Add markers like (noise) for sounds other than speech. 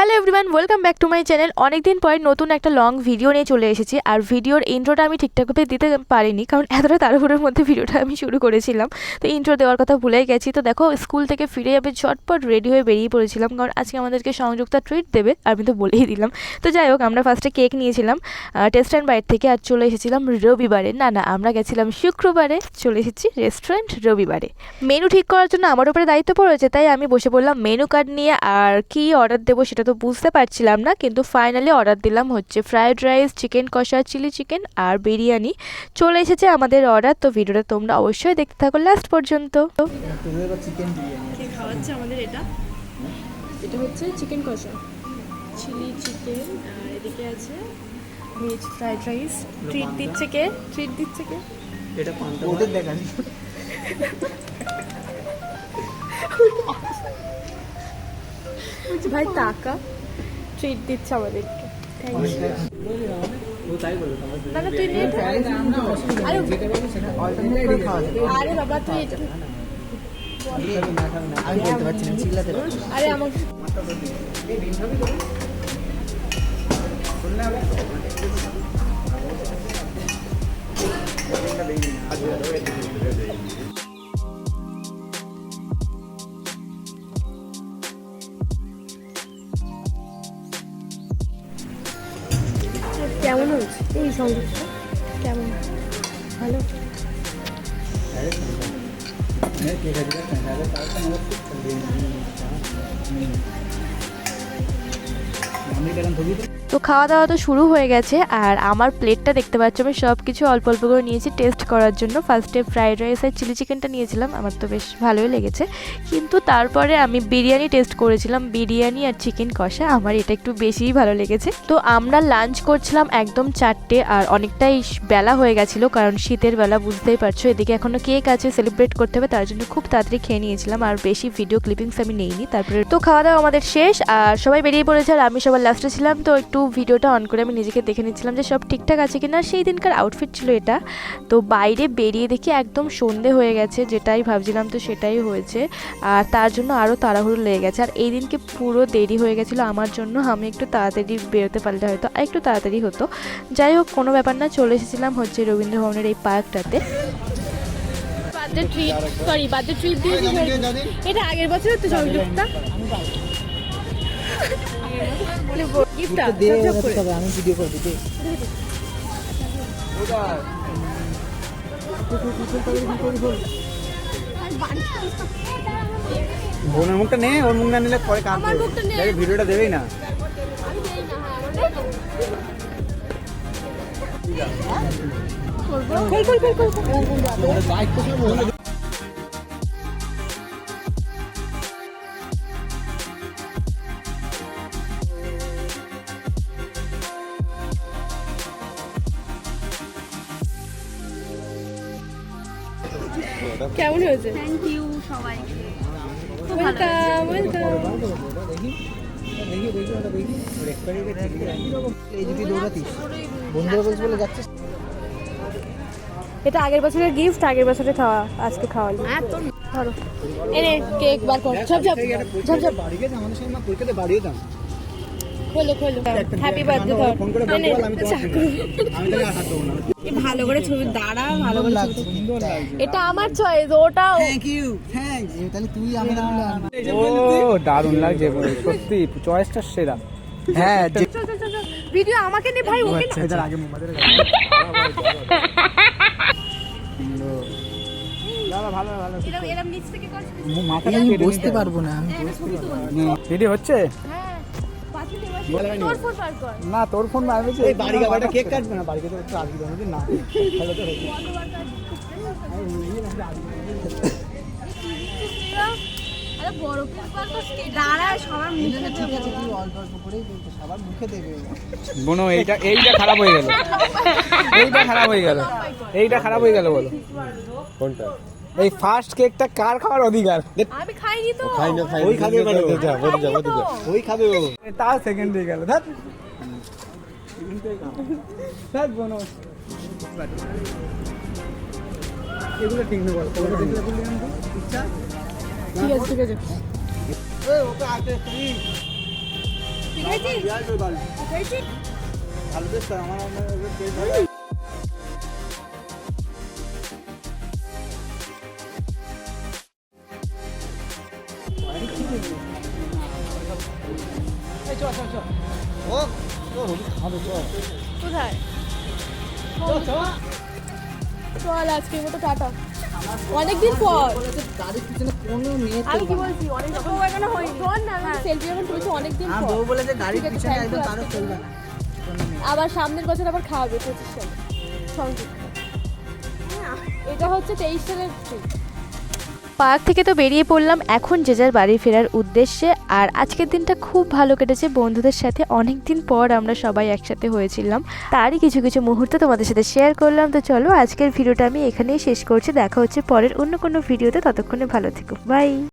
Hello everyone welcome back to my channel অনেকদিন পরে নতুন একটা লং ভিডিও নিয়ে চলে এসেছি। আর ভিডিওর ইন্ট্রোটা আমি ঠিকঠাকভাবে দিতে পারিনি, কারণ এতটা তাড়াহুড়োর মধ্যে ভিডিওটা আমি শুরু করেছিলাম। তো ইন্ট্রো দেওয়ার কথা ভুলেই গেছি। তো দেখো স্কুল থেকে ফিরে যাবে ঝটপট রেডি হয়ে বেরিয়ে পড়েছিলাম, কারণ আজকে আমাদেরকে সংযুক্তা ট্রিট দেবে, আমি তো বলেই দিলাম। তো যাই হোক, আমরা ফার্স্টে কেক নিয়েছিলাম টেস্ট অ্যান্ড বাইট থেকে, আর চলে এসেছিলাম রবিবারে। না না, আমরা গেছিলাম শুক্রবারে, চলে এসেছি রেস্টুরেন্ট রবিবারে। মেনু ঠিক করার জন্য আমার উপরে দায়িত্ব পড়েছে, তাই আমি বসে পড়লাম মেনু কার্ড নিয়ে, আর কি অর্ডার দেবো সেটা তো বুঝতে পারছিলাম না কিন্তু ফাইনালি অর্ডার দিলাম হচ্ছে ফ্রায়েড রাইস চিকেন কষা চিলি চিকেন আর বিরিয়ানি। চলে এসেছে আমাদের অর্ডার তো ভিডিওটা তোমরা অবশ্যই দেখতে থাকো লাস্ট পর্যন্ত। খাওয়াচ্ছে আমাদের এটা? এটা হচ্ছে চিকেন কষা। চিলি চিকেন আর এদিকে আছে ভেজ ফ্রাইড রাইস ট্রিট দিচ্ছে কে? ট্রিট দিচ্ছে কে? এটা পান্তা ওদের দেখা (laughs) ভাই টাকা ট্রিট দিচ্ছে আমাদেরকে। ও তাই আরে বাবা তুই আরে আমাকে কেমন হয়েছে? এই সংগীতটা কেমন? ভালো? ঠিক আছে, তো? খাওয়া দাওয়া তো শুরু হয়ে গেছে, আর আমার প্লেটটা দেখতে পাচ্ছ, আমি সব কিছু অল্প অল্প করে নিয়েছি টেস্ট করার জন্য। ফার্স্টে ফ্রাইড রাইস আর চিলি চিকেনটা নিয়েছিলাম, আমার তো বেশ ভালোই লেগেছে। কিন্তু তারপরে আমি বিরিয়ানি টেস্ট করেছিলাম, বিরিয়ানি আর চিকেন কষা, আমার এটা একটু বেশিই ভালো লেগেছে। তো আমরা লাঞ্চ করছিলাম একদম চারটে, আর অনেকটাই বেলা হয়ে গেছিল, কারণ শীতের বেলা বুঝতেই পারছ, এদিকে এখনও কেক আছে সেলিব্রেট করতে হবে, তার জন্য খুব তাড়াতাড়ি খেয়ে নিয়েছিলাম, আর বেশি ভিডিও ক্লিপিংস আমি নেইনি। তারপরে তো খাওয়া দাওয়া আমাদের শেষ, আর সবাই বেরিয়ে পড়েছে, আর আমি সবার লাস্টে ছিলাম তো একটু ভিডিওটা অন করে আমি নিজেকে দেখে নিচ্ছিলাম যে সব ঠিকঠাক আছে কিনা। সেই দিনকার আউটফিট ছিল এটা। তো বাইরে বেরিয়ে দেখি একদম সন্ধে হয়ে গেছে যেটাই ভাবছিলাম তো সেটাই হয়েছে। আর তার জন্য আরও তাড়াহুড়ো লেগে গেছে। আর এই দিনকে পুরো দেরি হয়ে গেছিল আমার জন্য। আমি একটু তাড়াতাড়ি বেরোতে পারলে হয়তো আর একটু তাড়াতাড়ি হতো। যাই হোক কোনো ব্যাপার না চলে এসেছিলাম হচ্ছে রবীন্দ্র ভবনের এই পার্কটাতে। Birthday treat sorry birthday treat দিয়েছি এটা আগের বছর। তো? সংযুক্তা গিফটটা আমি ভিডিও দে। বোনের মুখটা নে ওর মুখ না নিলে পরে দেখে ভিডিওটা দেবেই না। খোল খোল খোল খোল কেমন হয়েছে? থ্যাংক ইউ সবাইকে। ওয়েলকাম ওয়েলকাম এটা আগের বছরের গিফট আগের বছরে খাওয়া আজকে খাওয়ালি ধরো। এনে কেক বার কর। ঝপ ঝপ। ঝপ ঝপ বাড়ি গেছে আমাদের সঙ্গে না কলকাতায় বাড়িও দাম খোলো খোলো। হ্যাপি বার্থডে ধর। ভালো করে ছবি দাঁড়া ভালো করে ছবি। এটা আমার চয়েস ওটা থ্যাংক ইউ থ্যাঙ্কস তাহলে তুই আমি ও দারুণ লাগছে সত্যি চয়েসটা সেরা। হ্যাঁ ভিডিও আমাকে নে ভাই ওকে না। আগে মোবাইলের ভালো ভালো এরকম নিচ থেকে কর মাথাটা আমি বসতে পারব না আমি রেডি হচ্ছে? হ্যাঁ। তোর ফোন বার কর না তোর ফোন মারবে এই বাড়ি গাবাটা কেক কাটবে না বাড়িতে তো একটু আগে দেবো না তাহলে তো বোনো এইটা এইটা খারাপ হয়ে গেল। এইটা খারাপ হয়ে গেল। এইটা খারাপ হয়ে গেল বলো। কোনটা? এই ফার্স্ট কেকটা কার খাওয়ার অধিকার? আমি খাইনি তো। ওই খাবে এবারে ওই খাবে ও তার সেকেন্ড হয়ে গেল ধ্যাত ধ্যাত বোনো। এগুলো ঠিক নেই বলো তোমরা দেখলে বললি আমাকে ইচ্ছা ঠিক আছে ঠিক আছে ওকে আগে তুই কোথায় চল আজকের মতো টাটা। অনেকদিন পর। গাড়ির পিছনে কোনো মেয়ে আমি কি বলছি অনেক রকম এখানে হয়নি। শোন না আমি সেলফি যখন তুলেছি অনেকদিন হ্যাঁ পর। বউ বলেছে গাড়ির পিছনে একদম কারও চলবে না। আবার সামনের বছর আবার খাওয়াবে পঁচিশ সালে। সংযুক্ত। এটা হচ্ছে তেইশ সালের trip। পার্ক থেকে তো বেরিয়ে পড়লাম। এখন যে যার বাড়ি ফেরার উদ্দেশ্যে। আর আজকের দিনটা খুব ভালো কেটেছে। বন্ধুদের সাথে অনেক দিন পর আমরা সবাই একসাথে হয়েছিলাম। তারই কিছু কিছু মুহূর্ত তোমাদের সাথে শেয়ার করলাম। তো চলো, আজকের ভিডিওটা আমি এখানেই শেষ করছি। দেখা হচ্ছে পরের অন্য কোনো ভিডিওতে ততক্ষণে ভালো থেকো। বাই